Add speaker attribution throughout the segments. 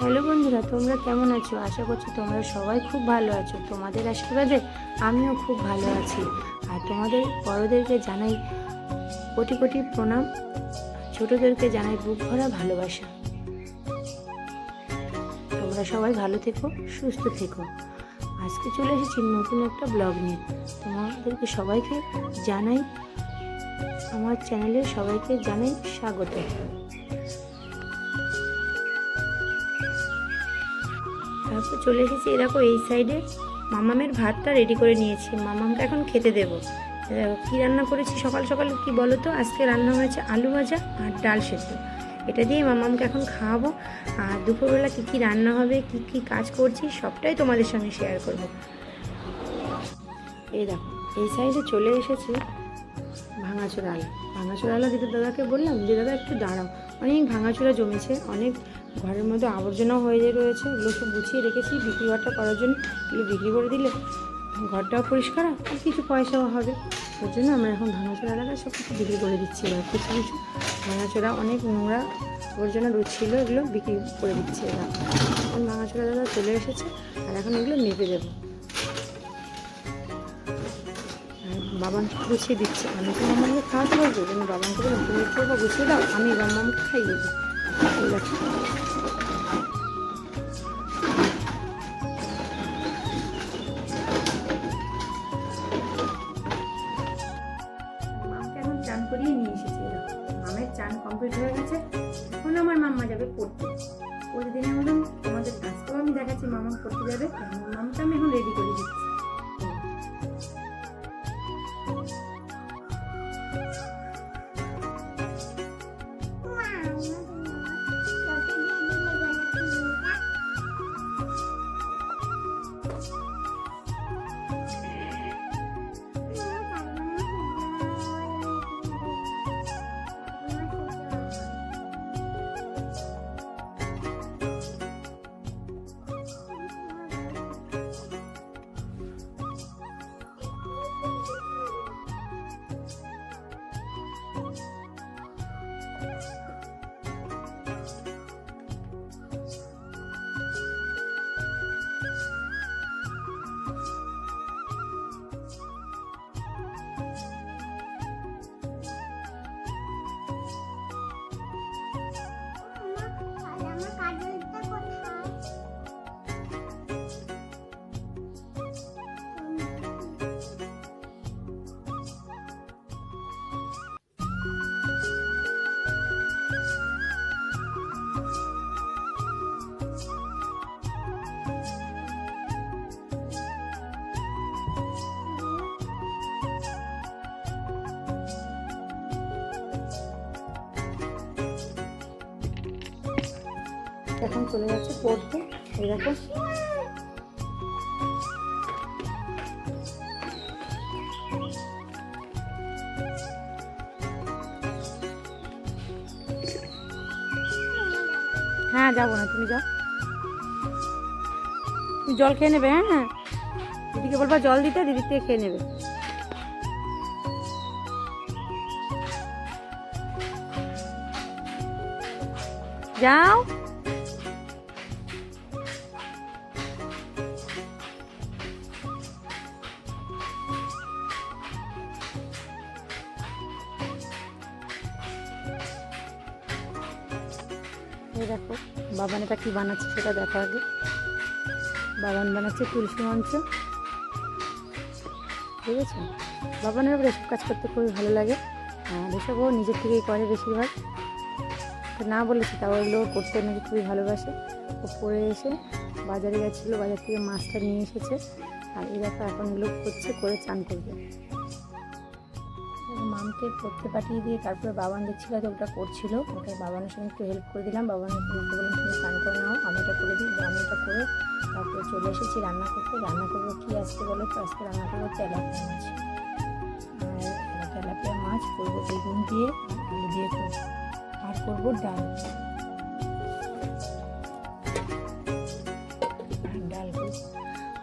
Speaker 1: Hello বন্ধুরা, তোমরা কেমন আছো? আশা করছি তোমরা সবাই খুব ভালো আছো। তোমাদের আশীর্বাদে আমিও খুব ভালো আছি। আর তোমাদের বড়োদেরকে জানাই কোটি কোটি প্রণাম। ছোটোদেরকে জানাই বুক ভরা ভালোবাসা। তোমরা সবাই ভালো থেকো, সুস্থ থেকো। আজকে চলে এসেছি নতুন একটা ব্লগ নিয়ে। তোমাদেরকে সবাইকে জানাই, আমার চ্যানেলে সবাইকে জানাই স্বাগত। তারপর চলে এসেছি। এরকম এই সাইডে মামামের ভাতটা রেডি করে নিয়েছি। মামামকে এখন খেতে দেবো। দেখো, কী রান্না করেছি সকাল সকাল কি বলো তো? আজকে রান্না হয়েছে আলু ভাজা আর ডাল সেদ্ধ। এটা দিয়ে মামামকে এখন খাওয়াবো। আর দুপুরবেলা কী কী রান্না হবে, কী কী কাজ করছি, সবটাই তোমাদের সঙ্গে শেয়ার করব। এই দেখো, এই সাইডে চলে এসেছি ভাঙাচোরা আলা। ভাঙাচোরা আলা দিদি দাদাকে বললাম যে দাদা, একটু দাঁড়াও। অনেক ভাঙাচোরা জমেছে, অনেক ঘরের মধ্যে আবর্জনাও হয়ে রয়েছে, এগুলো সব গুছিয়ে রেখেছি, বিক্রি ঘরটা করার জন্য। এগুলো বিক্রি করে দিলে ঘরটাও পরিষ্কার আর কিছু পয়সাও হবে। ওর জন্য আমরা এখন ভাঙাচোরা এলাকায় সব কিছু বিক্রি করে দিচ্ছি। এবার কিছু কিছু ভাঙাচোরা অনেক নোংরা আবর্জনা ছিল এগুলো বিক্রি করে দিচ্ছি এরা এখন ভাঙাচোরা দাদা চলে এসেছে আর এখন এগুলো মেপে দেবো। আর বাবানকে গুছিয়ে দিচ্ছে। আমি তো মামাকে খাওয়াতে পারব কিন্তু বাবানকে বা গুছিয়ে দাও, আমি বাবা মামাকে খাইয়ে দেবো। এই দেখো এখন চলে যাচ্ছে পড়তে। দেখো। হ্যাঁ যাব না, তুমি যাও। তুমি জল খেয়ে নেবে হ্যাঁ হ্যাঁ। দিদিকে বলবা জল দিতে, দিদির থেকে খেয়ে নেবে। যাও। বাবান এটা কী বানাচ্ছে সেটা দেখো আগে। বাবান বানাচ্ছে তুলসী মঞ্চ। ঠিক আছে বাবানের আবার এসব কাজ করতে খুবই ভালো লাগে। আর এসবও নিজের থেকেই করে বেশিরভাগ। তো না বলেছি, তাও এগুলো করতে নাকি খুবই ভালোবাসে। ও পরে এসে বাজারে গেছিল, বাজার থেকে মাছটা নিয়ে এসেছে। আর এই দেখো এখন এগুলো করছে, করে চান করবে। মামকে পড়তে পাঠিয়ে দিয়ে তারপরে বাবান দেখছিল তো ওটা করছিল ওটা বাবানের সঙ্গে একটু হেল্প করে দিলাম। বাবানের বলতে বললাম তুমি স্নান করে নাও, আমি এটা করে দিই। আমি এটা করে তারপরে চলে এসেছি রান্না করতে। রান্না করব কী আজকে বলো তো? আজকে রান্না করব তেলাপিয়া মাছ। আর মাছ করব বেগুন দিয়ে, আলু দিয়ে করব। আর করব ডাল।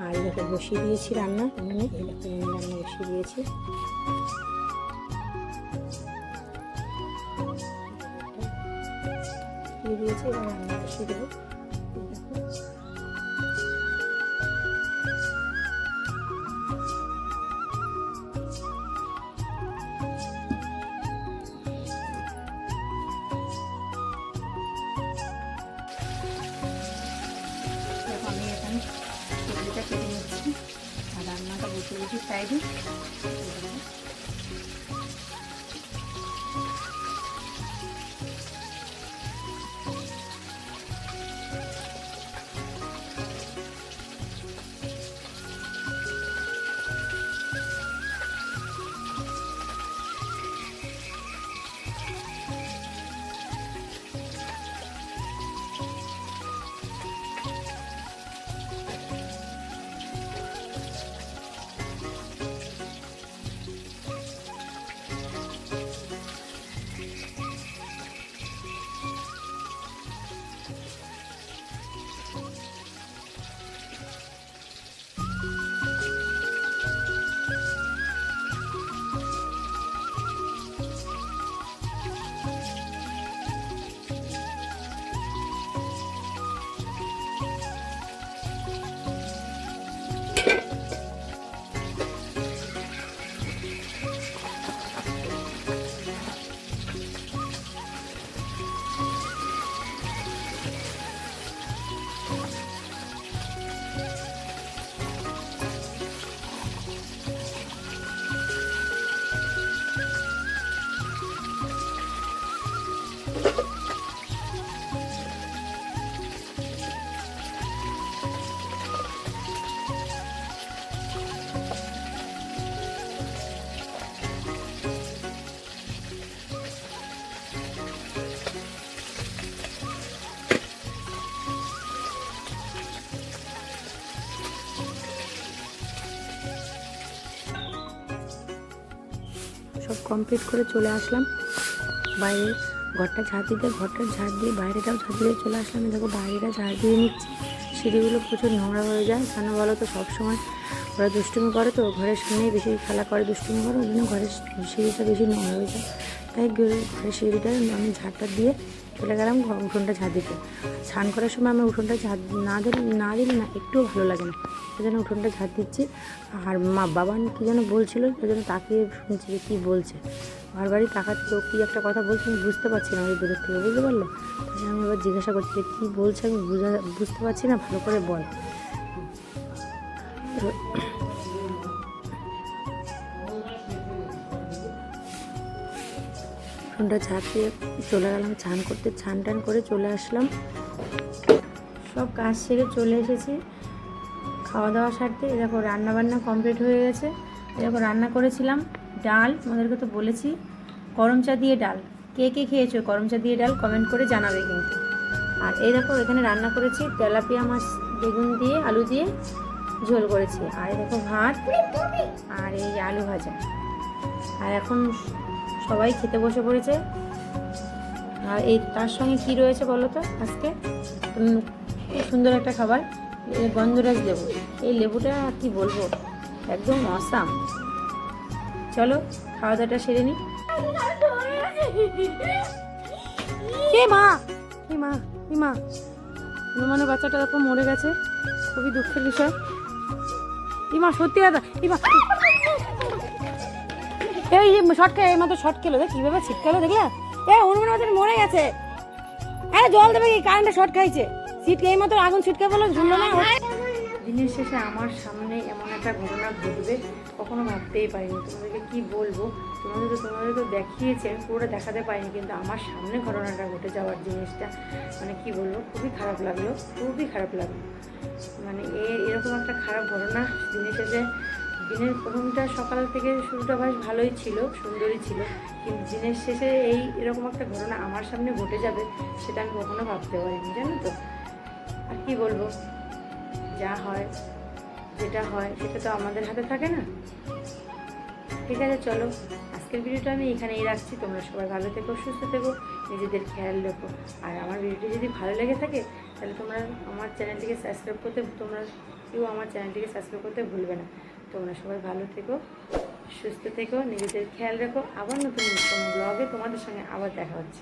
Speaker 1: আর এটাকে বসিয়ে দিয়েছি রান্না। এখানে রান্না বসিয়ে দিয়েছি। দিয়েছি এবং রান্না বসিয়ে দেবো। আমি সবজিটা আর রান্নাটা বসে বসে সাইডে। কমপ্লিট করে চলে আসলাম। বাইরে ঘরটা ঝাড় দিতে ঘরটা ঝাড় দিয়ে, বাইরেটাও ঝাড় দিয়ে চলে আসলাম। দেখো বাইরেটা ঝাড় দিয়ে নিচ্ছি। সিঁড়িগুলো প্রচুর নোংরা হয়ে যায়। কেন বলো তো, সবসময় ওরা দুষ্টুমি করে তো, ঘরের সামনেই বেশি খেলা করে, দুষ্টুমি করে। ওই জন্য ঘরের সিঁড়িটা বেশি নোংরা হয়ে যায়। তাই ঘরে- ঘরের সিঁড়িটা আমি ঝাড়টা দিয়ে চলে গেলাম উঠোনটা ঝাড় দিতে। স্নান করার সময় আমি উঠোনটা ঝাড় না দিলে না দিলে না, একটুও ভালো লাগে না। সেই জন্য উঠোনটা ঝাড় দিচ্ছি। আর মা বাবা কী যেন বলছিল জন্য তাকিয়ে শুনছি যে কী বলছে। বারবারই তাকাচ্ছিল কী একটা কথা বলছে, আমি বুঝতে পারছি না, ওই দূরের থেকে বুঝতে পারল? তাই আমি এবার জিজ্ঞাসা করছি যে কী বলছে, আমি বুঝা বুঝতে পারছি না, ভালো করে বল। তো ফোনটা ঝাঁপিয়ে চলে গেলাম চান করতে ছান টান করে চলে আসলাম। সব কাজ সেরে চলে এসেছি। খাওয়া দাওয়া সারতে দেখো রান্না বান্না কমপ্লিট হয়ে গেছে। দেখো রান্না করেছিলাম, ডাল আমাদেরকে তো বলেছি, গরম চা দিয়ে ডাল। কে কে খেয়েছো গরম চা দিয়ে ডাল? কমেন্ট করে জানাবে কিন্তু। আর এই দেখো এখানে রান্না করেছি, তেলাপিয়া মাছ বেগুন দিয়ে, আলু দিয়ে ঝোল করেছি। আর দেখো ভাত আর এই আলু ভাজা। আর এখন সবাই খেতে বসে পড়েছে। আর এই তার সঙ্গে কি রয়েছে বলো তো আজকে? খুব সুন্দর একটা খাবার গন্ধরাজ লেবু। এই লেবুটা কি বলব? একদম অসাম চলো, খাওয়া দাওয়াটা সেরে নি। কে মা? মা? কি মা? বাচ্চাটা দেখো মরে গেছে। খুবই দুঃখের বিষয়। ইমা সত্যি কথা ইমা এই যে শর্ট খেয়ে এই মাত্র শর্ট খেলো দেখ কীভাবে ছিটকালো দেখলে এ হনুমান বাজার মরে গেছে। আরে জল দেবে কি? কারেন্টে শর্ট খাইছে। সিট এই মাত্র আগুন ছিটকে বলো ঝুললো না। দিনের শেষে আমার সামনে এমন একটা ঘটনা ঘটবে কখনো ভাবতেই পারিনি। তোমাদেরকে কি বলব? তোমাদের তো তোমাদের তো দেখিয়েছে আমি পুরোটা দেখাতে পারিনি কিন্তু আমার সামনে ঘটনাটা ঘটে যাওয়ার জিনিসটা মানে কি বলব খুবই খারাপ লাগল খুবই খারাপ লাগল। মানে এ এরকম একটা খারাপ ঘটনা দিনের শেষে দিনের প্রথমটা সকাল থেকে শুরুটা বেশ ভালোই ছিল, সুন্দরই ছিল। কিন্তু দিনের শেষে এই এরকম একটা ঘটনা আমার সামনে ঘটে যাবে, সেটা আমি কখনো ভাবতে পারিনি, জানো তো। আর কি বলব? যা হয়, যেটা হয়, সেটা তো আমাদের হাতে থাকে না। ঠিক আছে, চলো। আজকের ভিডিওটা আমি এখানেই রাখছি। তোমরা সবাই ভালো থেকো, সুস্থ থেকো, নিজেদের খেয়াল রেখো। আর আমার ভিডিওটি যদি ভালো লেগে থাকে, তাহলে তোমরা আমার চ্যানেলটিকে সাবস্ক্রাইব করতে তোমরা কেউ আমার চ্যানেলটিকে সাবস্ক্রাইব করতে ভুলবে না। তোমরা সবাই ভালো থেকো, সুস্থ থেকো, নিজেদের খেয়াল রেখো। আবার নতুন কোনো ব্লগে তোমাদের সঙ্গে আবার দেখা হচ্ছে।